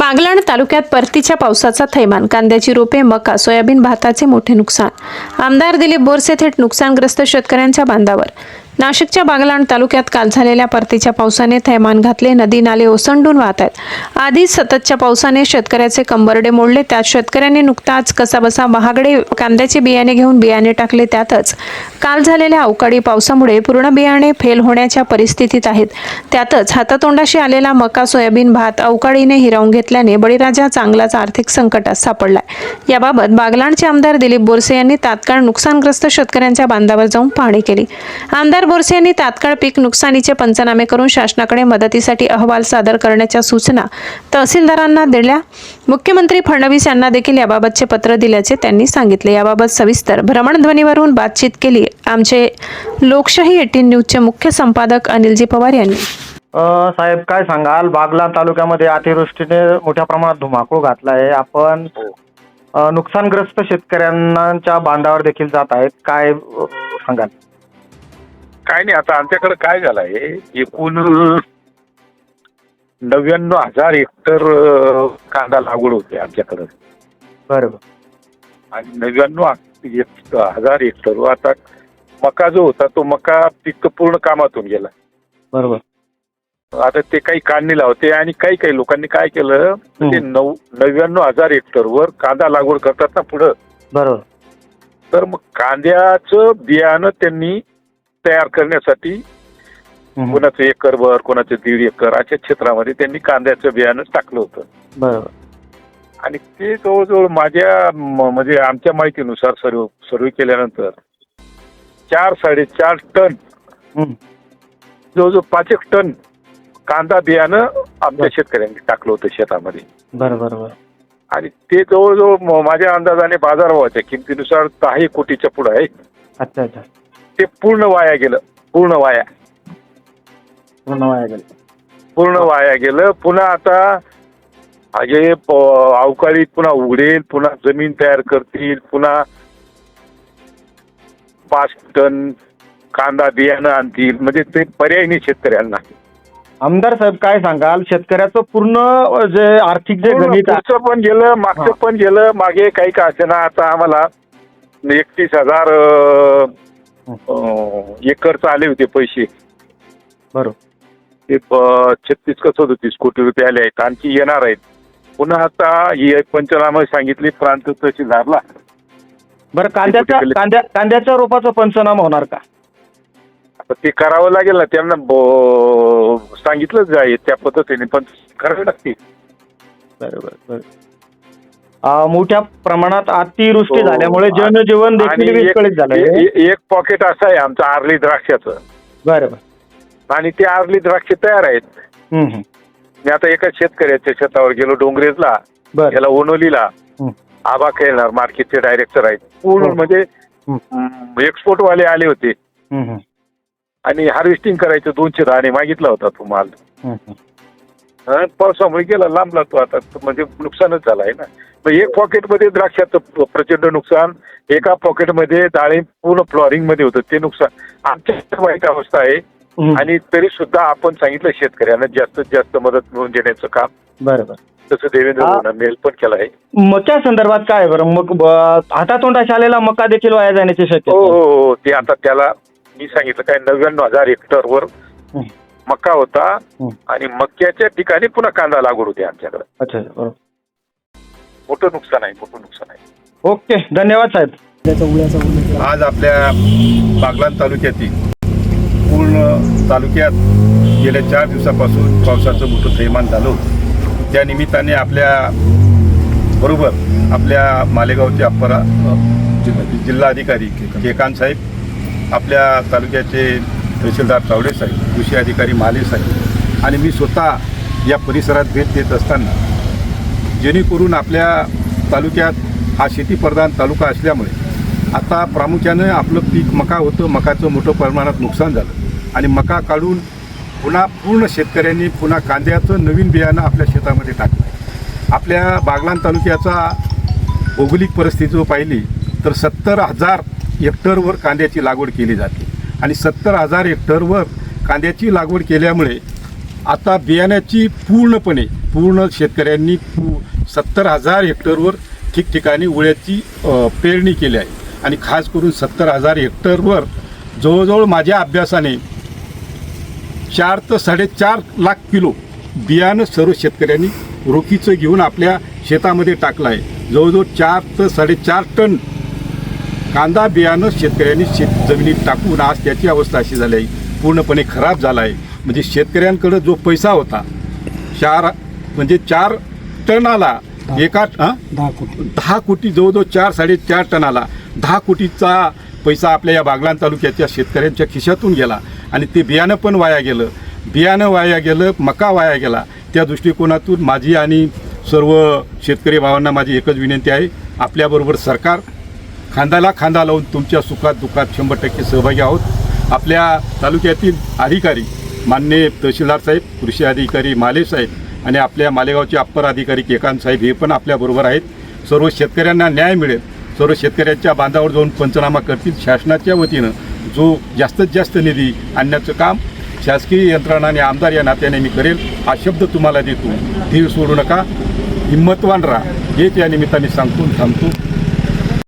बागलाण तालुक्यात परतीच्या पावसाचा थैमान कांद्याची रोपे मका सोयाबीन भाताचे मोठे नुकसान. आमदार दिलीप बोरसे थेट नुकसानग्रस्त शेतकऱ्यांच्या बांधावर. नाशिकच्या बागलाण तालुक्यात काल झालेल्या परतीच्या पावसाने थैमान घातले नदी नाले ओसंडून वाहत आहेत. आधीच सततच्या पावसाने शेतकऱ्याचे कंबरडे मोडले त्यात शेतकऱ्यांनी नुकताच कसाबसा महागडे कांद्याचे बियाणे घेऊन बियाणे टाकले त्यातच काल झालेल्या अवकाळी पावसामुळे पूर्ण बियाणे फेल होण्याच्या परिस्थितीत आहेत. त्यातच हातातोंडाशी आलेला मका सोयाबीन भात अवकाळीने हिरावून घेतल्याने बळीराजा चांगलाच आर्थिक संकटात सापडलाय. याबाबत बागलाणचे आमदार दिलीप बोरसे यांनी तात्काळ नुकसानग्रस्त शेतकऱ्यांच्या बांधावर जाऊन पाहणी केली. आमदार बोरसे यांनी तात्काळ पीक नुकसानीचे पंचनामे करून शासनाकडे मदतीसाठी अहवाल सादर करण्याच्या सूचना तहसीलदारांना दिल्या. मुख्यमंत्री फडणवीस यांना देखील याबाबतचे पत्र दिल्याचे त्यांनी सांगितले. याबाबत सविस्तर भ्रमणध्वनीवरून बातचीत केली. आमचे लोकशाही एटीन न्यूजचे मुख्य संपादक अनिलजी पवार यांनी. साहेब काय सांगाल? बागला तालुक्यामध्ये अतिवृष्टीने मोठ्या प्रमाणात धुमाकूळ घातला आहे आपण अ, नुकसानग्रस्त शेतकऱ्यांच्या बांधावर देखील जात आहेत. काय सांगाल? काय नाही आता आमच्याकडे काय झालं आहे एकूण नव्याण्णव हजार हेक्टर कांदा लागवड होते आमच्याकडं. बरोबर. आणि नव्याण्णव हेक्ट- हजार हेक्टर आता मका जो होता तो मका पीक पूर्ण कामातून गेला. बरोबर. आता ते काही काढणी लावते आणि काही काही लोकांनी काय केलं ते नऊ नव्याण्णव हजार हेक्टरवर कांदा लागवड करतात ना पुढं. बरोबर. तर मग कांद्याचं बियाणं त्यांनी तयार करण्यासाठी. कोणाचं एकरभर कोणाचं दीड एकर अशा क्षेत्रामध्ये त्यांनी कांद्याचं बियाणं टाकलं होतं. बरोबर. आणि ते जवळजवळ माझ्या म्हणजे आमच्या माहितीनुसार सर्व सर्वे केल्यानंतर चार साडेचार टन. जवळजवळ पाच एक टन कांदा बियाणं आमच्या शेतकऱ्यांनी टाकलं होतं शेतामध्ये. बरोबर आणि ते जवळजवळ माझ्या अंदाजाने बाजारभावाच्या किमतीनुसार दहा कोटीच्या पुढे आहे. अच्छा अच्छा. ते पूर्ण वाया गेलं. पूर्ण वाया. पूर्ण वाया गेलं. पूर्ण वाया गेलं. पुन्हा आता हे अवकाळीत पुन्हा उघडेल पुन्हा जमीन तयार करतील पुन्हा पाच टन कांदा बियाणं आणतील. म्हणजे ते पर्याय नाही शेतकऱ्यांना. आमदार साहेब काय सांगाल? शेतकऱ्याचं पूर्ण जे आर्थिक जे गणित आहे पुढचं पण गेलं मागचं. पण गेलं. मागे काही का असेना आता आम्हाला एकतीस हजार अं, एकरचं आले होते पैसे. बरोबर. ते छत्तीस का सदोतीस कोटी रुपये आले आहेत. आणखी येणार आहेत. पुन्हा आता ही पंचनामा सांगितली प्रांत तहसीलदारला बरं कांद्याच्या केले. कांद्या कांद्याच्या रोपाचं पंचनामा होणार का? आता ते करावं लागेल ना त्यांना ब- सांगितलंच जाईल त्या पद्धतीने पण करावे लागतील. बरोबर. मोठ्या प्रमाणात अतिवृष्टी हो. झाल्यामुळे जनजीवन देखील विस्कळीत झालंय ए- एक पॉकेट असं आहे आमचं आर्ली द्राक्षाचं बरोबर आणि ते आर्ली द्राक्ष तयार आहेत. मी आता एका शेतकऱ्याच्या शेतावर गेलो डोंगरेजला बरं याला ओनोलीला. आबा खेळणार मार्केटचे डायरेक्टर आहेत पूर्ण. म्हणजे. एक्सपोर्ट वाले आले होते. आणि हार्वेस्टिंग करायचं दोनशे दाणे मागितला होता तो पावसामुळे गेला लांबला तो आता म्हणजे नुकसानच झालं आहे ना मग एक पॉकेटमध्ये द्राक्षाचं प्रचंड नुकसान एका पॉकेटमध्ये डाळिंब पूर्ण फ्लॉरिंगमध्ये होतं ते नुकसान आमच्या वाईट अवस्था आहे. आणि तरी सुद्धा आपण सांगितलं शेतकऱ्यांना जास्तीत जास्त मदत मिळवून देण्याचं काम बरोबर तसं देवेंद्र हा. मेल पण केला आहे मक्या संदर्भात काय बरं मग हातातोंडाशी आलेला मका देखील वाया जाण्याची हो शक्यता हो आहे. हो ते आता त्याला मी सांगितलं काय नव्याण्णव हजार हेक्टरवर. मका होता. आणि मक्याच्या ठिकाणी पुन्हा कांदा लागवड होते आमच्याकडे. अच्छा अच्छा, बरोबर. मोठं नुकसान आहे मोठं नुकसान आहे. ओके धन्यवाद साहेब. आज आपल्या बागलाण तालुक्यातील पूर्ण तालुक्यात गेल्या चार दिवसापासून पावसाचं मोठं थैमान झालं होतं. त्या निमित्ताने आपल्या बरोबर आपल्या मालेगावचे अप्परा जि- जिल्हाधिकारी केकांत साहेब आपल्या तालुक्याचे तहसीलदार चावडे साहेब कृषी अधिकारी माले साहेब आणि मी स्वतः या परिसरात भेट देत असताना जेणेकरून आपल्या तालुक्यात हा शेतीप्रधान तालुका असल्यामुळे आता प्रामुख्यानं आपलं पीक मका होतं मकाचं मोठं प्रमाणात नुकसान झालं आणि मका काढून पुन्हा पूर्ण शेतकऱ्यांनी पुन्हा कांद्याचं नवीन बियाणं आपल्या शेतामध्ये टाकलं. आपल्या बागलाण तालुक्याचा भौगोलिक परिस्थिती जर पाहिली तर सत्तर हजार हेक्टरवर कांद्याची लागवड केली जाते. आणि सत्तर हजार हेक्टरवर कांद्याची लागवड केल्यामुळे आता बियाण्याची पूर्णपणे पूर्ण शेतकऱ्यांनी सत्तर हजार हेक्टरवर ठिकठिकाणी उळ्याची पेरणी केली आहे. आणि खास करून सत्तर हजार हेक्टरवर जवळजवळ माझ्या अभ्यासाने चार ते साडेचार लाख किलो बियाणं सर्व शेतकऱ्यांनी रोखीचं घेऊन आपल्या शेतामध्ये टाकलं आहे. जवळजवळ चार ते साडेचार टन कांदा बियाणं शेतकऱ्यांनी शेत जमिनीत टाकून आज त्याची अवस्था अशी झाली आहे. पूर्णपणे खराब झाला आहे. म्हणजे शेतकऱ्यांकडं जो पैसा होता चार म्हणजे चार टनाला एका हां दहा कोटी. दहा कोटी जवळजवळ चार साडेचार टनाला दहा कोटीचा पैसा आपल्या या बागलाण तालुक्याच्या शेतकऱ्यांच्या खिशातून गेला. आणि ते बियाणं पण वाया गेलं. बियाणं वाया गेलं मका वाया गेला. त्या दृष्टिकोनातून माझी आणि सर्व शेतकरी भावांना माझी एकच विनंती आहे. आपल्याबरोबर सरकार खांदाला खांदा लावून तुमच्या सुखात दुःखात शंभर टक्के सहभागी आहोत. आपल्या तालुक्यातील अधिकारी मान्य तहसीलदार साहेब कृषी अधिकारी माले साहेब आणि आपल्या मालेगावचे अप्पर अधिकारी केकांत साहेब हे पण आपल्याबरोबर आहेत. सर्व शेतकऱ्यांना न्याय मिळेल. सर्व शेतकऱ्यांच्या बांधावर जाऊन पंचनामा करतील. शासनाच्या वतीनं जो जास्तीत जास्त निधी आणण्याचं काम शासकीय यंत्रणा आणि आमदार या नात्याने मी करेल. हा शब्द तुम्हाला देतो. धीर सोडू नका. हिंमतवान राहा. हेच या निमित्ताने सांगतो थांबतो.